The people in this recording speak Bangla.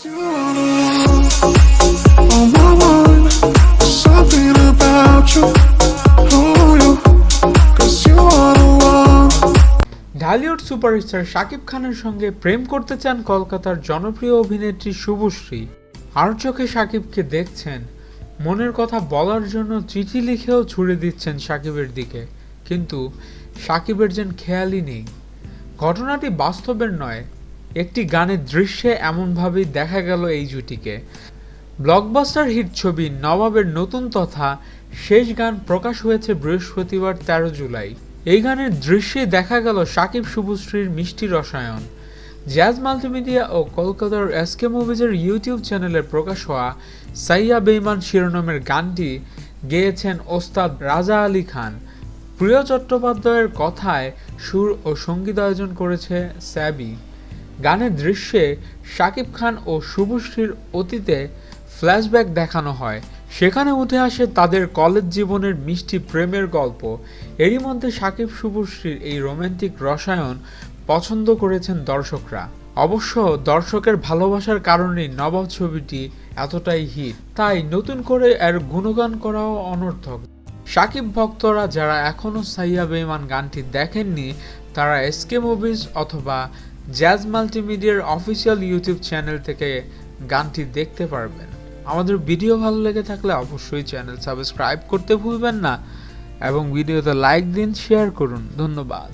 ঢালিউড সুপারস্টার শাকিব খানের সঙ্গে প্রেম করতে চান কলকাতার জনপ্রিয় অভিনেত্রী শুভশ্রী। আর চোখে শাকিবকে দেখছেন, মনের কথা বলার জন্য চিঠি লিখেও ছুড়ে দিচ্ছেন শাকিবের দিকে। কিন্তু শাকিবের যেন খেয়ালই নেই। ঘটনাটি বাস্তবের নয় একটি গানের দৃশ্যে এমনভাবেই দেখা গেল এই জুটিকে। ব্লকবাস্টার হিট ছবি নবাবের নতুন তথা শেষ গান প্রকাশ হয়েছে বৃহস্পতিবার তেরো জুলাই। এই গানের দৃশ্যে দেখা গেল সাকিব শুভশ্রীর মিষ্টি রসায়ন। জ্যাজ মাল্টিমিডিয়া ও কলকাতার এসকে মুভিজের ইউটিউব চ্যানেলে প্রকাশ হওয়া সাইয়া বেইমান শিরোনামের গানটি গেয়েছেন ওস্তাদ রাজা আলী খান। প্রিয় চট্টোপাধ্যায়ের কথায় সুর ও সঙ্গীতায়োজন করেছে স্যাবি। গানের দৃশ্যে শাকিব খান ও শুভশ্রীর অতীতে ফ্ল্যাশব্যাক দেখানো হয়। সেখানে উঠে আসে তাদের কলেজ জীবনের মিষ্টি প্রেমের গল্প। এরই মধ্যে শাকিব শুভশ্রীর এই রোমান্টিক রসায়ন পছন্দ করেছেন দর্শকরা। অবশ্য দর্শকের ভালোবাসার কারণেই নবাব ছবিটি এতটাই হিট, তাই নতুন করে এর গুণগান করাও অনর্থক। সাকিব ভক্তরা যারা এখনও সাইয়া বেইমান গানটি দেখেননি, তারা এসকে মুভিজ অথবা জ্যাজ মাল্টিমিডিয়ার অফিসিয়াল ইউটিউব চ্যানেল থেকে গানটি দেখতে পারবেন। আমাদের ভিডিও ভালো লেগে থাকলে অবশ্যই চ্যানেল সাবস্ক্রাইব করতে ভুলবেন না এবং ভিডিওতে লাইক দিন শেয়ার করুন। ধন্যবাদ।